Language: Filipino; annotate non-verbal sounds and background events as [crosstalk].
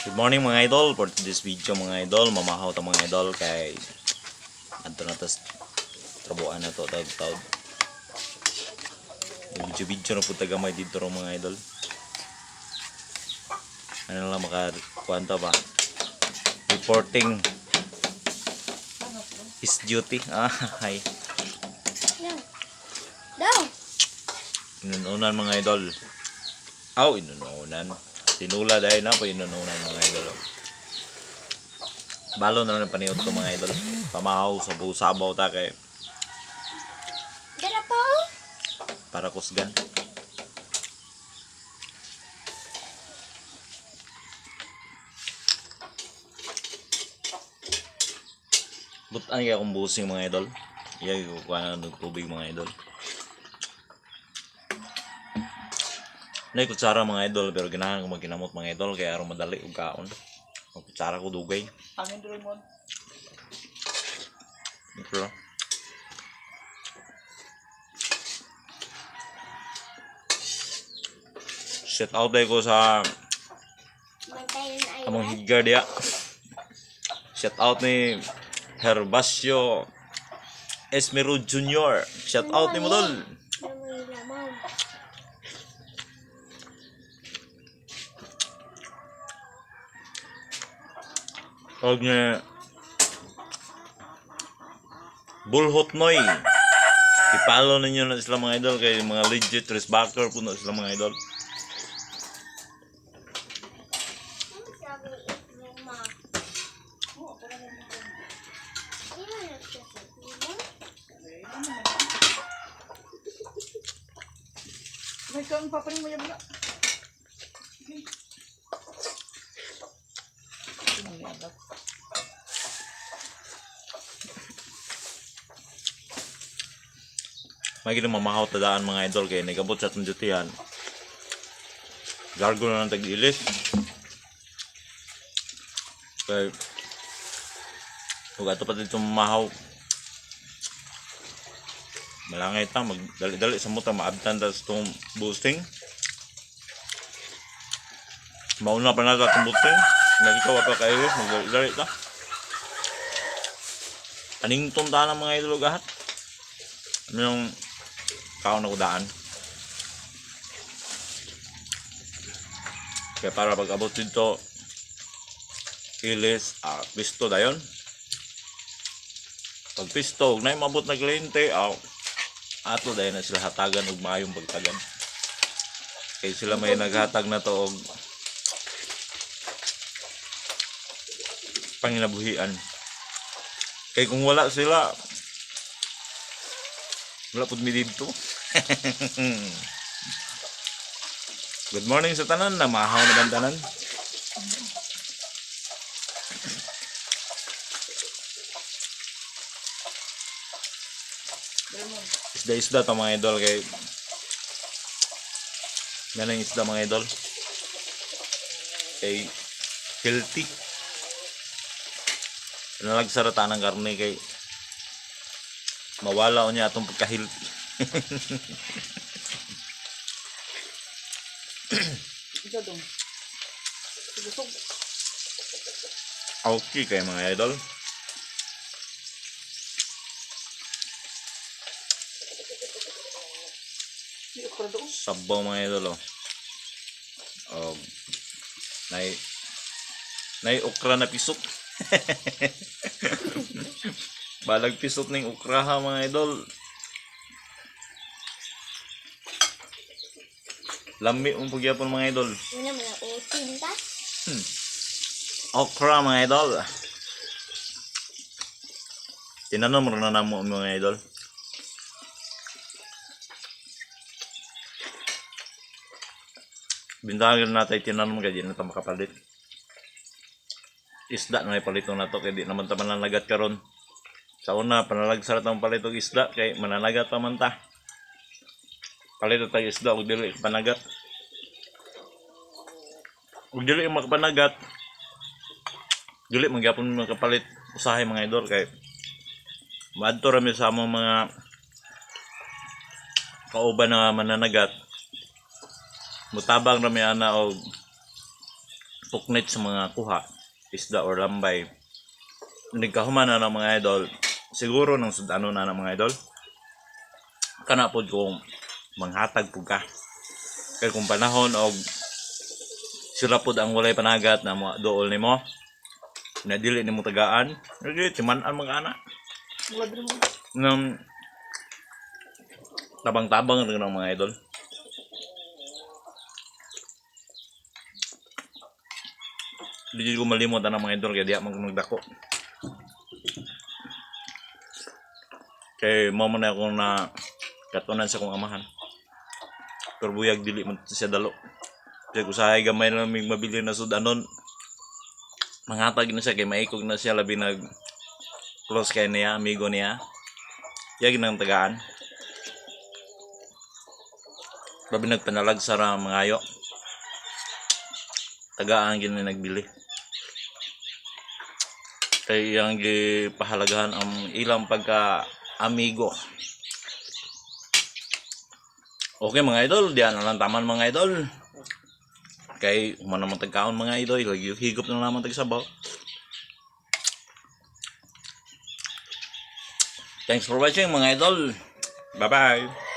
Good morning mga idol. For this video mga idol, mamahaw ta mga idol kay adto na tas trabuan na to tawd tawd. Video video na pud tagamay dito ro mga idol. Ano lang maka kwanta ba? Reporting is duty. [laughs] Ah, hi. Daw. Inununan mga idol. Aw, inununan. Tinula dahil na po inununan mga idol. Balo na lang paniot ko mga idol. Pamahaw sa busabaw ta kay Gana po. para kusgan. Butan kaya akong busing mga idol. Iya ko kuha ng tubig mga idol. Nay kutsara mga idol pero ganahan ko magkinamot mga idol kaya aron madali og kaon. Ang kutsara ko dugay. Angin Doraemon. Ito. Set out day ko sa among higgar diya. Shout out ni Herbacio Esmero Jr. Shout out ni mo Huwag niya Bullhot Noy. I-follow ninyo na sila mga idol kay mga legit backer po na sila mga idol. May kang paparin mo yan na. May gina mamahaw tadaan mga idol kay nagabot sa atong dutihan. Gargo na ng tag-ilis. Kay Huwag ato pa dito mamahaw. Malangay ta, magdali-dali sa muta, maabtan ta sa itong boosting. Mauna pa na ta itong boosting. Nagikaw ato kayo, magdali-dali ta. Aning tunta ng mga idol gahat. Ano yung kaon na kudaan? Kaya para pag abot dito, ilis, ah, pisto dayon. Pag pisto, huwag na yung mabot na kliyente, ah, ato dahil na sila hatagan ug maayong pagtagan. Kaya sila may naghatag na to og panginabuhian. Kaya kung wala sila, wala pud mi dito. [laughs] Good morning sa tanan, namahaw na. Doraemon. Isda-isda to mga idol kay Ganang isda mga idol. Kay healthy. Nalagsarata ng karne kay mawala o niya atong pagka-healthy. [coughs] Okay kay mga idol. Sabaw mga idol oh. Um, nay nay okra na pisok. [laughs] Balag pisot ning okra ha mga idol. Lami ang pagyapon mga idol. Ano naman ang utin ta? Okra mga idol. Tinanom mo na namo mga idol. Bintahan natin tinanom kaya di na ito makapalit. Isda na may palito na to kaya di naman ta mananagat karon. Sa una panalagsarat ang palito og isda kay mananagat pa man ta. Palito tayo isda ug dili panagat. Ug dili makapanagat, dili magyapon makapalit usahay mga idol kay maadto rami sa among mga kauban na mananagat mutabang rami ana og puknit sa mga kuha, isda or lambay. Nagkahuman na ng mga idol, siguro ng sudano na ng mga idol, kana pod kung manghatag po ka. Kaya kung panahon og sila pod ang walay panagat na mga dool nimo, na dili nimo tagaan, lagi timan-an mga anak. Wala din mo. ng tabang-tabang ng mga idol. Hindi ko malimot ang mga idol kaya di ako magdako. Kay mo man ako na katunan sa kong amahan. Pero buyag dili man siya dalo. Kaya kung sahay gamay na may mabili na sudanon, mangatag na siya kay maikog na siya labi nag close kay niya, amigo niya. Yag nang tagaan. Babi nagpanalag sa mga ayo. Tagaan gini nagbili. Kay yang gipahalagahan ang ilang pagka amigo. Okay mga idol, diyan na lang taman mga idol. Kay humana naman tagkaon mga idol, higop na naman tagsabaw. Thanks for watching mga idol. Bye-bye.